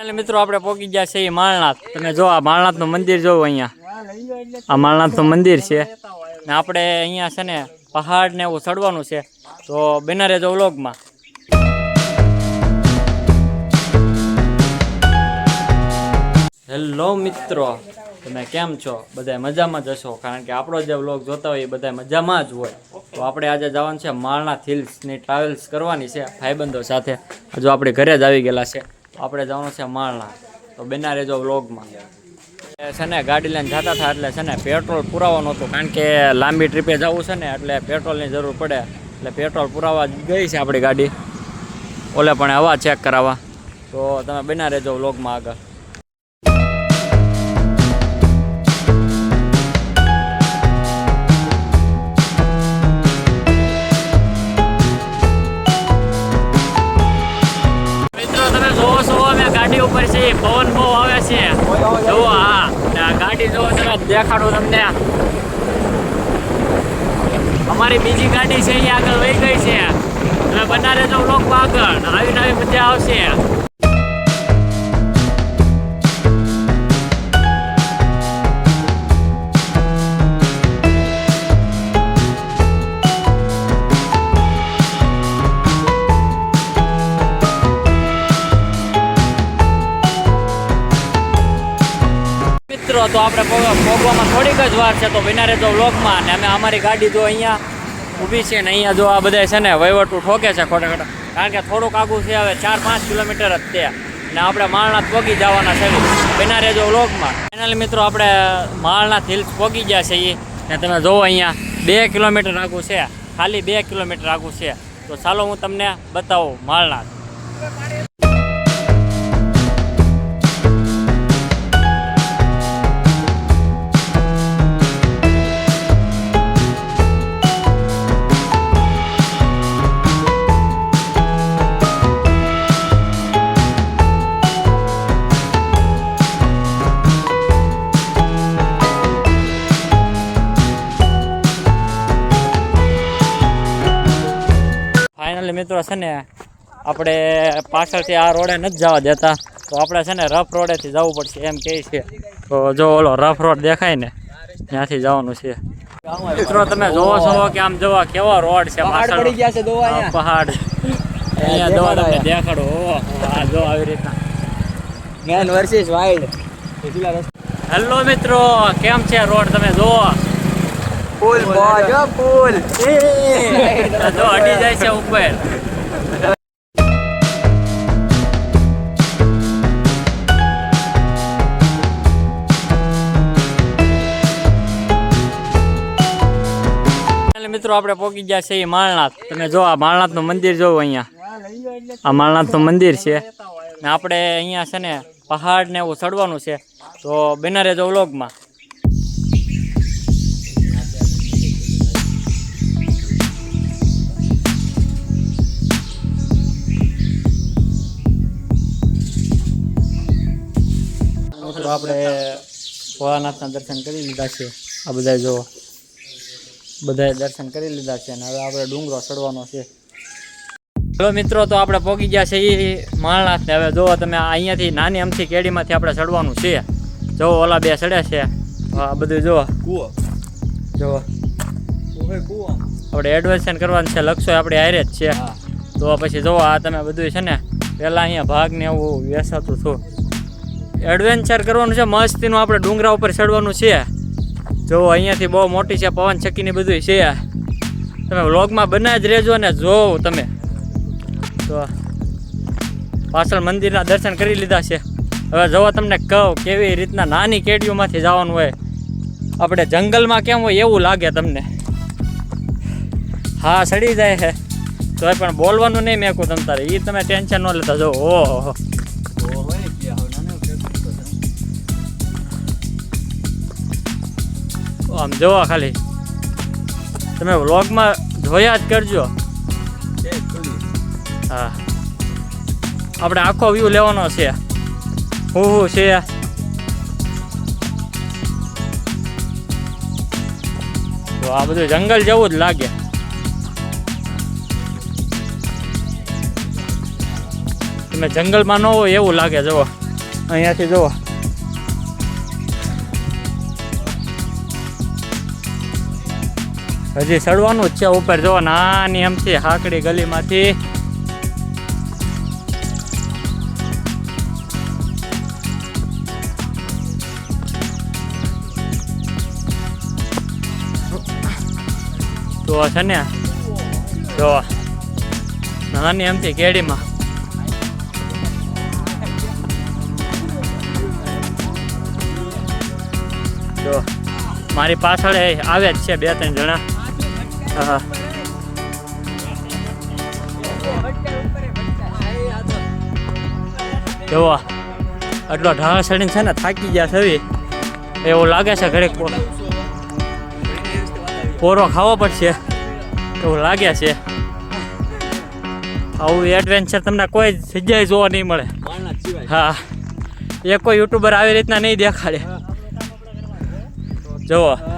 મિત્રો, આપણે પહોંચી ગયા છે માળનાથ તમે જો, આ માળનાથનું મંદિર જોવો અહીંયા. આ માળનાથનું મંદિર છે. ને આપણે અહીંયા છે ને, પહાડ ને એવું ચડવાનું છે. તો બના જો વ્લોગમાં. હેલો મિત્રો, તમે કેમ છો? બધા મજામાં જ હશો? કારણ કે આપણો જે વ્લોગ જોતા હોય એ બધા મજામાં જ હોય. તો આપણે આજે જવાનું છે માળનાથ હિલ્સની ટ્રાવેલ્સ કરવાની છે ભાઈબંધો સાથે. હજુ આપણે ઘરે જ આવી ગયેલા છે. આપણે જવાનું છે માળના. તો બના રહેજો વ્લોગમાં. છે ને ગાડી લઈને જતા હતા એટલે છે ને પેટ્રોલ પુરાવાનું હતું. કારણ કે લાંબી ટ્રીપે જવું છે ને એટલે પેટ્રોલની જરૂર પડે. એટલે પેટ્રોલ પુરાવા ગઈ છે આપણી ગાડી. ઓલે પણ હવા ચેક કરાવવા. તો તમે બના રહેજો વ્લોગમાં આગળ. રહેજો આવી નવી મજા આવશે. મિત્રો, તો આપણે પો- થોડીક જ વાર છે, તો બિના રહેજો બ્લોકમાં અને અમે અમારી ગાડી જો અહીંયા ઊભી છે ને અહીંયા જો આ બધા છે ને વહીવટું ઠોકે છે ખોટા ખોટા. કારણ કે થોડુંક આગું છે હવે ચાર, પાંચ કિલોમીટર જ તે ને આપણે માળનાથ પોગી જવાના છે બિના રહેજો વ્લોગમાં. ફાઇનલી મિત્રો, આપણે માળનાથ હિલ્સ પોગી ગયા છે એ ને તમે જોવો અહીંયા, બે કિલોમીટર આગું છે. ખાલી બે કિલોમીટર આગું છે. તો ચાલો હું તમને બતાવું માળનાથ મિત્રો છે ને આપણે પાછળથી આ રોડે નથી જવા દેતા. તો આપણે છે ને રફ રોડેથી જવું પડશે એમ કહે છે. તો જો ઓલો રફ રોડ દેખાય ને ત્યાંથી જવાનું છે. મિત્રો તમે જોવો છો કે આમ જોવા કેવો રોડ છે પહાડ પાછળ પહાડ. અહીંયા જોવા તમને દેખાડો. આ જો આવી રીતના. મેન વર્સિસ વાઇલ્ડ હેલો મિત્રો. કેમ છે રોડ તમે જોવો? ફૂલ બોજો ફૂલ જો અડી જાય છે ઉપર. મિત્રો આપણે પહોંચી ગયા છે એ માળનાથ તમે જો આ માળનાથનું મંદિર જોવો અહીંયા. આ માળનાથનું મંદિર છે. ને આપણે અહીંયા છે ને પહાડ ને એવું ચડવાનું છે. તો બના જો વ્લોગમાં મિત્રો આપણે ભોળાનાથના દર્શન કરી લીધા છે. આ બધા જો બધાએ દર્શન કરી લીધા છે અને હવે આપણે ડુંગરો ચડવાનો છે. હવે મિત્રો તો આપણે પહોંચી ગયા છે એ માળનાથને. હવે જુઓ તમે આ અહીંયાથી નાની અમથી કેડીમાંથી આપણે ચડવાનું છે. જો ઓલા બે ચડ્યા છે. આ બધું જુઓ કૂવો. જુઓ આપણે એડવેન્ચર કરવાનું છે. લક્ષ્ય આપણે હારે જ છે. હા. તો પછી જુઓ આ તમે બધું છે ને પહેલાં અહીંયા ભાગ ને એવું વેસાતું છું. એડવેન્ચર કરવાનું છે, મસ્તીનું આપણે ડુંગરા ઉપર ચડવાનું છે. જો અહીંયાથી બહુ મોટી છે, પવન ચક્કીની બધું છે. તમે વ્લોગમાં બનાવી જ રહેજો ને જોવો તમે. તો પાછળ મંદિરના દર્શન કરી લીધા છે. હવે જવો તમને કહું, કેવી રીતના નાની કેડીઓમાંથી જવાનું હોય. આપણે જંગલમાં કેમ હોય એવું લાગે તમને. હા, સડી જાય છે. તો પણ બોલવાનું નહીં મેં કહું તમ તારે. એ તમે ટેન્શન ન લેતા જો. ઓહે. આમ જોવા ખાલી. તમે વ્લોગમાં જોયા જ કરજો. હા. આપણે આખો વ્યૂ લેવાનો છે. હું હું છે? તો આ બધું જંગલ જેવું જ લાગે. તમે જંગલમાં ન હોય એવું લાગે, જુઓ. અહીંયાથી જુઓ. હજી ચડવાનું જ છે, ઉપર જુઓ નાની એમથી હાકડી ગલીમાંથી. તો છે ને? જો નાની એમથી કેડીમાં. જો મારી પાછળ આવે જ છે, બે ત્રણ જણા. હા. જોવો, આટલો ઢાળ સડીને છે ને થાકી ગયા થવી એવું. લાગે છે ઘરે પો- પોરો ખાવો પડશે. એવું લાગે છે. આવું એડવેન્ચર તમને કોઈ જગ્યાએ જોવા નહીં મળે. હા. એ કોઈ યુટ્યુબર આવી રીતના નહીં દેખાડે. જુઓ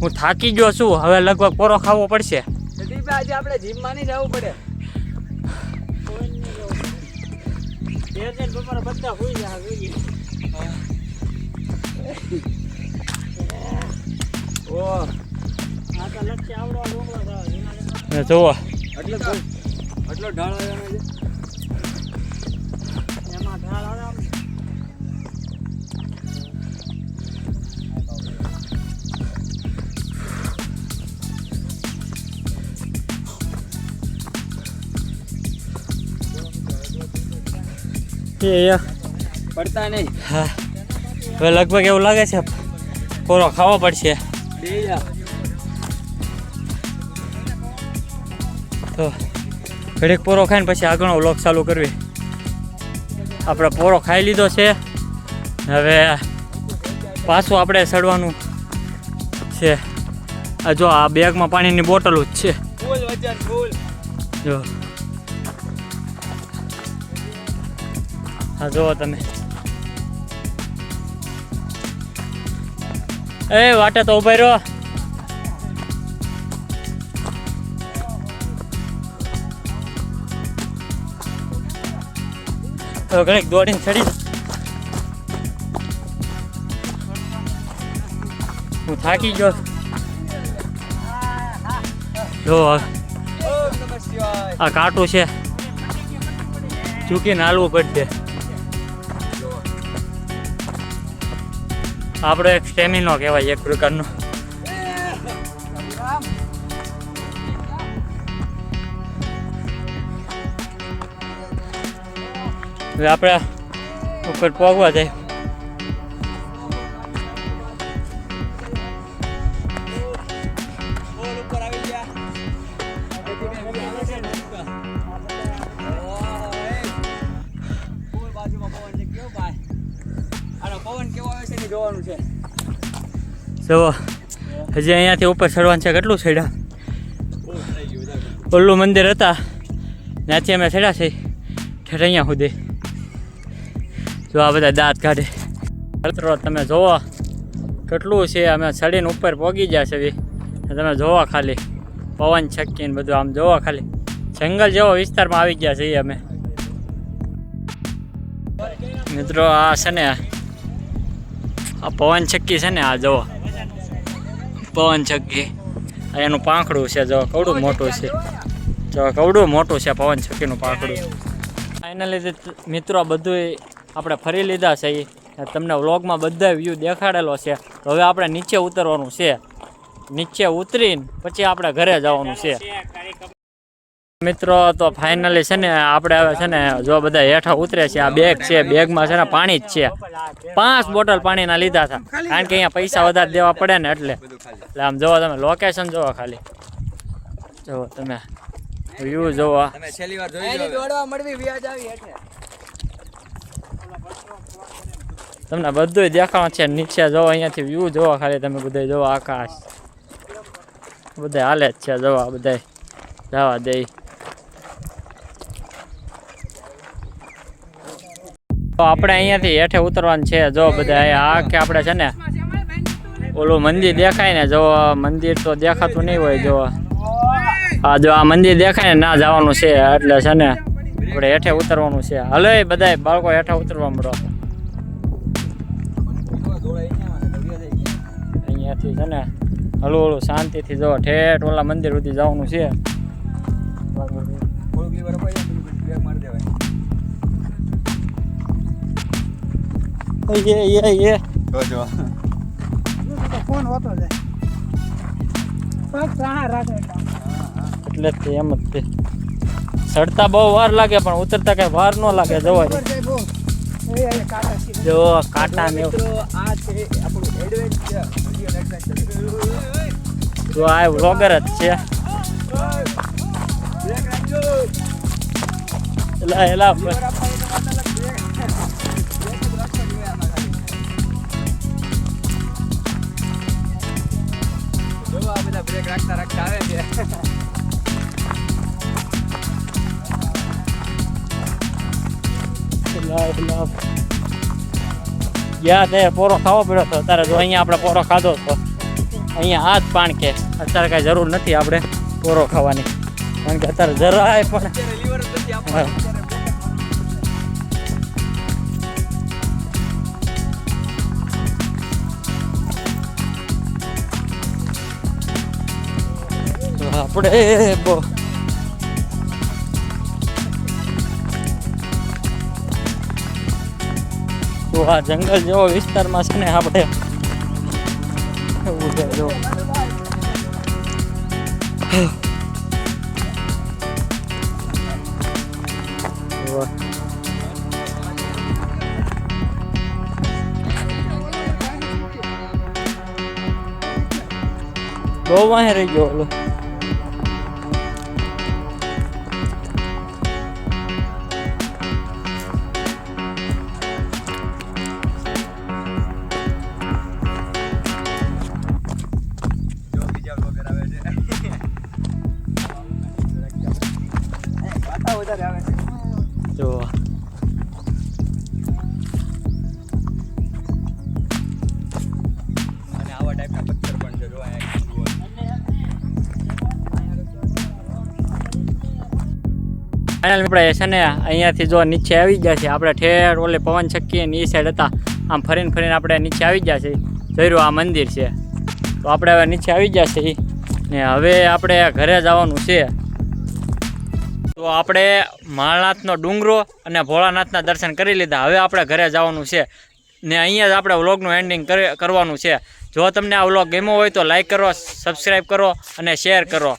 હું થાકી ગયો છું. હવે લગભગ પોરો ખાવો પડશે. આજે આપણે જીમમાં નહીં જવું પડે. ઓહ. જાય જુઓ એટલે જ કહું. આટલો ઢાળ આવ્યો એટલો એ એ પડતા નહીં. હા. હવે લગભગ એવું લાગે છે પોરો ખાવો પડશે. તો ઘડીક પોરો ખાઈને પછી આગળનો વ્લોગ ચાલુ કરવી. આપણે પોરો ખાઈ લીધો છે. હવે પાછું આપણે સડવાનું છે. આ જો આ બેગમાં પાણીની બોટલો જ છે. જો. હા જુઓ તમે. એ, વાટે તો ઊભા રહ્યો. તો ઘણીક દોડીને ચડી. હું થાકી ગયો જો આ કાંટું છે. ચૂકીને હાલવું પડશે. આપણો એક સ્ટેમિનો કહેવાય એક પ્રકારનો. આપણે ઉપર પગવા જાય. જુઓ હજી અહીંયાથી ઉપર ચડવાનું છે, કેટલું ચડ્યા. ઓલું મંદિર હતા, ત્યાંથી અમે ચડ્યા છે ઠેઠ અહીંયા સુધી. જો, આ બધા દાંત કાઢે. મિત્રો, તમે જોવો, કેટલું છે, અમે ચડીને ઉપર પહોંચી ગયા છે. તમે જોવો ખાલી, પવન છક્કીને બધું, આમ જોવો ખાલી. જંગલ જેવો વિસ્તારમાં આવી ગયા છીએ અમે. મિત્રો, આ છે ને, આ પવન છક્કી છે ને, આ જોવો. પવન ચક્કી એનું પાંખડું છે, જો કવડું મોટું છે. જો કવડું મોટું છે, પવન ચક્કીનું પાંખડું. ફાઇનલી મિત્રો બધું આપણે ફરી લીધા છે એ તમને વ્લોગમાં બધા વ્યૂ દેખાડેલો છે. હવે આપણે નીચે ઉતરવાનું છે. નીચે ઉતરીને પછી આપણે ઘરે જવાનું છે. મિત્રો તો ફાઇનલી છે ને આપણે હવે છે ને જો બધા હેઠા ઉતરે છે આ બેગ છે બેગમાં છે ને પાણી જ છે. પાંચ બોટલ પાણીના લીધા હતા. કારણ કે અહીંયા પૈસા વધારે દેવા પડે ને એટલે. બધું ખાલી એટલે આમ જોવો તમે લોકેશન જોવો ખાલી. જોવો તમે વ્યૂ જોવો. તમે છેલ્લી વાર જોઈ એની લો. હવે. દોડવા મળવી વ્યાજ આવી હેઠે તમને બધું દેખાવાનું છે નીચે જોવો અહીંયાથી વ્યૂ જોવો ખાલી તમે બધા જોવો આકાશ. બધા હાલે જ છે જોવા બધા જવા દે. તો આપણે અહીંયાથી હેઠે ઉતરવાનું છે. જો બધા આ કે આપણે છે ને, ઓલું મંદિર દેખાય ને, જો મંદિર તો દેખાતું નહીં હોય, જો. આ જો આ મંદિર દેખાય ને, ના જવાનું છે. એટલે છે ને, આપણે હેઠે ઉતરવાનું છે. હલે બધાય બાળકો હેઠે ઉતરવા મળો. અહીંયાથી છે ને હલું હલું શાંતિથી જો ઠેઠ ઓલા મંદિર સુધી જવાનું છે. ફોન હોતો જાય પગ તાણા રાખે એટલે તે એમ જ તે. ચડતા બહુ વાર લાગે પણ ઉતરતા કઈ વાર ન લાગે જવાય જો કાંટા ને આ છે આપણું એડવેન્ચર જો આ વ્લોગર જ છે. એલા એલા જો આ બધા બ્રેક રાખતા રાખતા આવે છે. એલા એલા યા તે પોરો ખાવો પડ્યો તો અત્યારે જો અહીંયા આપણે પોરો ખાધો તો અહીંયા આ જ પાણ કે. અત્યારે કાંઈ જરૂર નથી આપણે પોરો ખાવાની. કારણ કે અત્યારે જરાય પણ આપણે તો આ જંગલ જેવો વિસ્તારમાં છે ને આપણે એવું છે, જો જો. બહુ વાહે રહી પાછા વધારે આવે છે. જો અને આવા ટાઈપના પથ્થર પણ છે જો અહીંયા એક જુઓ. ફાઇનલ આપણે છે ને અહીંયાથી જો નીચે આવી ગયા છે આપણે ઠેર ઓલે પવન ચક્કી ને એ સાઈડ હતા. આમ ફરીને ફરીને આપણે નીચે આવી ગયા છે જોયું આ મંદિર છે. તો આપણે હવે નીચે આવી ગયા છે ને હવે આપણે ઘરે જવાનું છે. તો આપણે માળનાથનો ડુંગરો અને ભોળાનાથના દર્શન કરી લીધા. હવે આપણે ઘરે જવાનું છે. ને અહીંયા જ આપણે વ્લોગનું એન્ડિંગ કરવાનું છે. જો તમને આ વ્લોગ ગમ્યો હોય તો લાઈક કરો સબસ્ક્રાઈબ કરો અને શેર કરો.